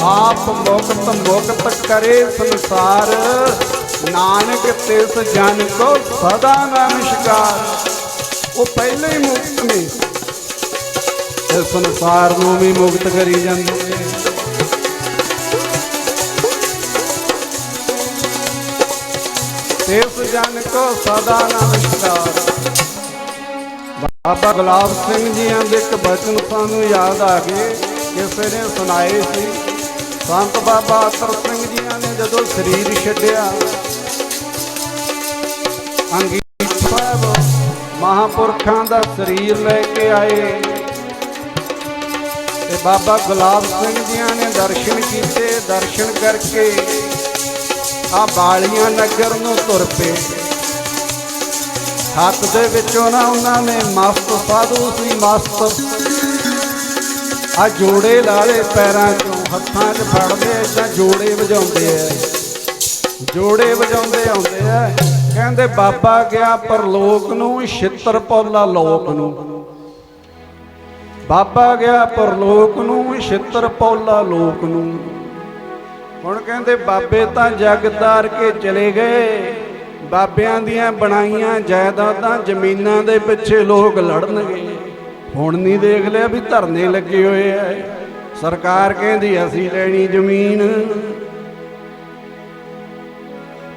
ਆਪ ਮੁਕਤ ਮੁਕਤ ਕਰੇ ਸੰਸਾਰ। ਨਾਨਕ ਤਿਸ ਜਨ ਕੋ ਸਦਾ ਨਮਸਕਾਰ ਉਹ ਪਹਿਲੇ ਹੀ ਮੁਕਤ ਨੇ। ਇਹ ਸੰਸਾਰ ਨੂੰ ਵੀ ਮੁਕਤ ਕਰੀ ਜਾਂਦੇ ਨੇ। ਤਿਸ ਜਨ ਕੋ ਸਦਾ ਨਮਸਕਾਰ ਬਾਬਾ ਗੁਲਾਬ ਸਿੰਘ ਜੀ ਦੇ ਇੱਕ ਬਚਨ ਸਾਨੂੰ ਯਾਦ ਆ ਗਏ। ਕਿਸੇ ਨੇ ਸੁਣਾਏ ਸੀ ਸੰਤ ਬਾਬਾ ਅਤਰ ਸਿੰਘ ਜੀਆਂ ਨੇ ਜਦੋਂ ਸਰੀਰ ਛੱਡਿਆ, ਅੰਗੀਠ ਸਾਹਿਬ ਮਹਾਪੁਰਖਾਂ ਦਾ ਸਰੀਰ ਲੈ ਕੇ ਆਏ। ਤੇ ਬਾਬਾ ਗੁਲਾਬ ਸਿੰਘ ਜੀਆਂ ਨੇ ਦਰਸ਼ਨ ਕੀਤੇ, ਦਰਸ਼ਨ ਕਰਕੇ ਆ ਬਾਲੀਆਂ ਨਗਰ ਨੂੰ ਤੁਰ ਪਏ। ਹੱਥ ਦੇ ਵਿੱਚੋਂ ਨਾ ਉਹਨਾਂ ਨੇ ਮਸਤ ਸਾਧੂ ਸੀ, ਮਸਤ। ਆ ਜੋੜੇ ਲਾਲੇ ਪੈਰਾਂ ਚ ਹੱਥਾਂ 'ਚ ਫੜਦੇ ਏਦਾਂ ਜੋੜੇ ਵਜਾਉਂਦੇ ਐ ਜੋੜੇ ਵਜਾਉਂਦੇ ਆਉਂਦੇ ਐ ਕਹਿੰਦੇ, ਬਾਬਾ ਗਿਆ ਪਰਲੋਕ ਨੂੰ, ਛਿੱਤਰ ਪੌਲਾ ਲੋਕ ਨੂੰ। ਬਾਬਾ ਗਿਆ ਪਰਲੋਕ ਨੂੰ, ਛਿੱਤਰ ਪੌਲਾ ਲੋਕ ਨੂੰ। ਹੁਣ ਕਹਿੰਦੇ, ਬਾਬੇ ਤਾਂ ਜਗ ਤਾਰ ਕੇ ਚਲੇ ਗਏ। ਬਾਬਿਆਂ ਦੀਆਂ ਬਣਾਈਆਂ ਜਾਇਦਾਦਾਂ ਜ਼ਮੀਨਾਂ ਦੇ ਪਿੱਛੇ ਲੋਕ ਲੜਨਗੇ। ਹੁਣ ਨਹੀਂ ਦੇਖ ਲਿਆ ਵੀ ਧਰਨੇ ਲੱਗੇ ਹੋਏ ਐ ਸਰਕਾਰ ਕਹਿੰਦੀ ਅਸੀਂ ਲੈਣੀ ਜ਼ਮੀਨ।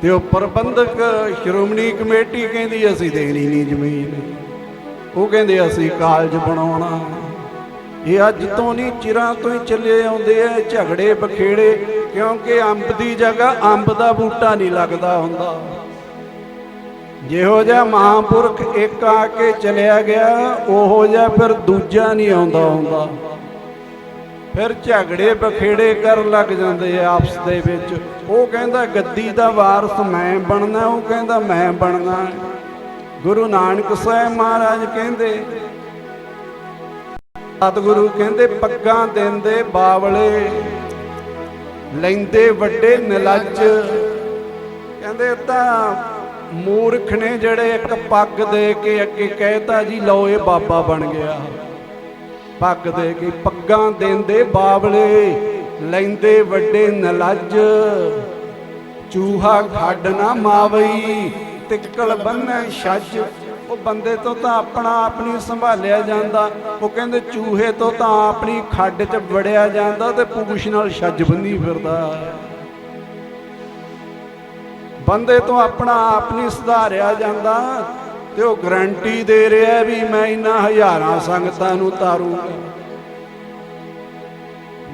ਤੇ ਉਹ ਪ੍ਰਬੰਧਕ ਸ਼੍ਰੋਮਣੀ ਕਮੇਟੀ ਕਹਿੰਦੀ ਅਸੀਂ ਦੇਣੀ ਨਹੀਂ ਜ਼ਮੀਨ। ਉਹ ਕਹਿੰਦੇ ਅਸੀਂ ਕਾਲਜ ਬਣਾਉਣਾ। ਇਹ ਅੱਜ ਤੋਂ ਨਹੀਂ, ਚਿਰਾਂ ਤੋਂ ਹੀ ਚੱਲੇ ਆਉਂਦੇ ਆ ਝਗੜੇ ਬਖੇੜੇ, ਕਿਉਂਕਿ ਅੰਬ ਦੀ ਜਗ੍ਹਾ ਅੰਬ ਦਾ ਬੂਟਾ ਨਹੀਂ ਲੱਗਦਾ ਹੁੰਦਾ। ਜਿਹੋ ਜਿਹਾ ਮਹਾਂਪੁਰਖ ਇੱਕ ਆ ਕੇ ਚਲਿਆ ਗਿਆ, ਉਹੋ ਜਿਹਾ ਫਿਰ ਦੂਜਾ ਨਹੀਂ ਆਉਂਦਾ ਹੁੰਦਾ। ਫਿਰ ਝਗੜੇ ਬਖੇੜੇ ਕਰਨ ਲੱਗ ਜਾਂਦੇ ਆ ਆਪਸ ਦੇ ਵਿੱਚ। ਉਹ ਕਹਿੰਦਾ, ਗੱਦੀ ਦਾ ਵਾਰਸ ਮੈਂ ਬਣਨਾ, ਉਹ ਕਹਿੰਦਾ, ਮੈਂ ਬਣਨਾ। ਗੁਰੂ ਨਾਨਕ ਸਾਹਿਬ ਮਹਾਰਾਜ ਕਹਿੰਦੇ, ਸਤਿਗੁਰੂ ਕਹਿੰਦੇ, ਪੱਗਾਂ ਦਿੰਦੇ ਬਾਵਲੇ, ਲੈਂਦੇ ਵੱਡੇ ਨਿਲੱਜ। ਕਹਿੰਦੇ, ਤਾਂ ਮੂਰਖ ਨੇ ਜਿਹੜੇ ਇੱਕ ਪੱਗ ਦੇ ਕੇ ਅੱਗੇ ਕਹਿਤਾ ਜੀ, ਲਓ ਇਹ ਬਾਬਾ ਬਣ ਗਿਆ। ਪੱਗ ਦੇ ਕੇ ਪੱਗਾਂ ਦਿੰਦੇ ਬਾਵਲੇ, ਲੈਂਦੇ ਵੱਡੇ ਨਿਲੱਜ। ਚੂਹਾ ਖੱਡ ਨਾ ਮਾਵਈ ਤਿੱਕਲ ਬੰਨੈ ਛੱਜ। ਉਹ ਬੰਦੇ ਤੋਂ ਤਾਂ ਆਪਣਾ ਆਪ ਨਹੀਂ ਸੰਭਾਲਿਆ ਜਾਂਦਾ। ਉਹ ਕਹਿੰਦੇ ਚੂਹੇ ਤੋਂ ਤਾਂ ਆਪਣੀ ਖੱਡ 'ਚ ਵੜਿਆ ਜਾਂਦਾ ਤੇ ਪੂਛ ਨਾਲ ਛੱਜ ਬੰਨੀ ਫਿਰਦਾ। ਬੰਦੇ ਤੋਂ ਆਪਣਾ ਆਪ ਨਹੀਂ ਸੁਧਾਰਿਆ ਜਾਂਦਾ। ਤੇ ਉਹ ਗਰੰਟੀ ਦੇ ਰਿਹਾ ਵੀ ਮੈਂ ਇਹਨਾਂ ਹਜ਼ਾਰਾਂ ਸੰਗਤਾਂ ਨੂੰ ਤਾਰੂੰਗਾ।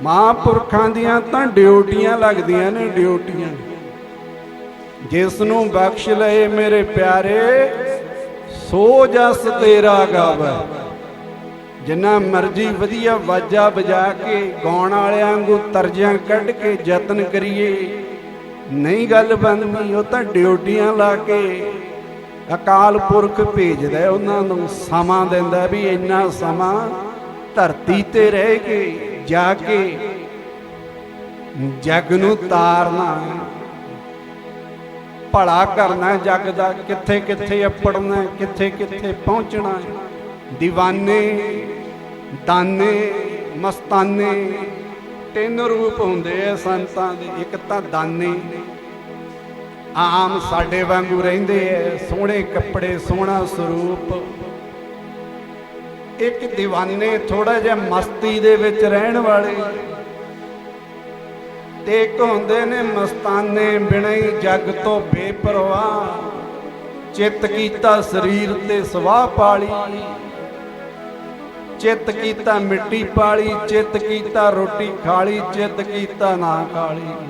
ਮਹਾਂਪੁਰਖਾਂ ਦੀਆਂ ਤਾਂ ਡਿਊਟੀਆਂ ਲੱਗਦੀਆਂ ਨੇ, ਡਿਊਟੀਆਂ। ਜਿਸ ਨੂੰ ਬਖਸ਼ ਲਏ ਮੇਰੇ ਪਿਆਰੇ, ਸੋ ਜਸ ਤੇਰਾ ਗਾਵੇ। ਜਿੰਨਾ ਮਰਜ਼ੀ ਵਧੀਆ ਵਾਜਾ ਵਜਾ ਕੇ ਗਾਉਣ ਵਾਲਿਆਂ ਨੂੰ ਤਰਜਾਂ ਕੱਢ ਕੇ ਯਤਨ ਕਰੀਏ, ਨਹੀਂ ਗੱਲ ਬਣਨੀ ਉਹ ਤਾਂ ਡਿਊਟੀਆਂ ਲਾ ਕੇ ਅਕਾਲ ਪੁਰਖ ਭੇਜਦਾ ਉਹਨਾਂ ਨੂੰ ਸਮਾਂ ਦਿੰਦਾ ਵੀ ਇੰਨਾ ਸਮਾਂ ਧਰਤੀ ਤੇ ਰਹਿ ਕੇ, ਜਾ ਕੇ ਜਗ ਨੂੰ ਤਾਰਨਾ ਭਲਾ ਕਰਨਾ ਜਗ ਦਾ ਕਿੱਥੇ ਕਿੱਥੇ ਅਪੜਨਾ ਕਿੱਥੇ ਕਿੱਥੇ ਪਹੁੰਚਣਾ ਹੈ। دیਵਾਨੇ ਦਾਨੇ, ਮਸਤਾਨੇ ਤਿੰਨ ਰੂਪ ਹੁੰਦੇ ਐ ਸੰਤਾਂ ਦੇ, ਇੱਕ ਤਾਂ ਦਾਨੇ ਆਮ ਸਾਡੇ ਵਾਂਗੂ ਰਹਿੰਦੇ ਐ, ਸੋਹਣੇ ਕੱਪੜੇ, ਸੋਹਣਾ ਸਰੂਪ। ਇੱਕ دیਵਾਨੇ ਥੋੜਾ ਜਿਹਾ ਮਸਤੀ ਦੇ ਵਿੱਚ ਰਹਿਣ ਵਾਲੇ। ਤੇ ਇੱਕ ਹੁੰਦੇ ਨੇ ਮਸਤਾਨੇ ਬਿਨਈ ਜਗ ਤੋਂ ਬੇਪਰਵਾਹ। ਚਿੱਤ ਕੀਤਾ ਸਰੀਰ ਤੇ ਸਵਾਹ ਪਾਲੀ। ਚਿੱਤ ਕੀਤਾ ਮਿੱਟੀ ਪਾਲੀ, ਚਿੱਤ ਕੀਤਾ ਰੋਟੀ ਖਾਲੀ, ਚਿੱਤ ਕੀਤਾ ਨਾ ਖਾਲੀ।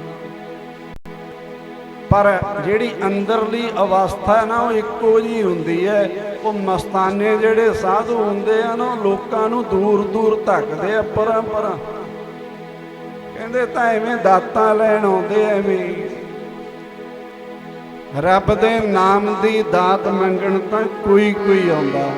ਪਰ ਜਿਹੜੀ ਅੰਦਰਲੀ ਅਵਸਥਾ ਨਾ, ਉਹ ਇੱਕੋ ਜੀ ਹੁੰਦੀ ਹੈ। ਉਹ ਮਸਤਾਨੇ ਜਿਹੜੇ ਸਾਧੂ ਹੁੰਦੇ ਆ ਨਾ, ਉਹ ਲੋਕਾਂ ਨੂੰ ਦੂਰ ਦੂਰ ਧੱਕਦੇ ਆ ਪਰਾਂ ਪਰਾਂ। ਕਹਿੰਦੇ ਤਾਂ ਐਵੇਂ ਦਾਤਾਂ ਲੈਣ ਆਉਂਦੇ ਐਵੇਂ। ਰੱਬ ਦੇ ਨਾਮ ਦੀ ਦਾਤ ਮੰਗਣ ਤਾਂ ਕੋਈ ਕੋਈ ਆਉਂਦਾ।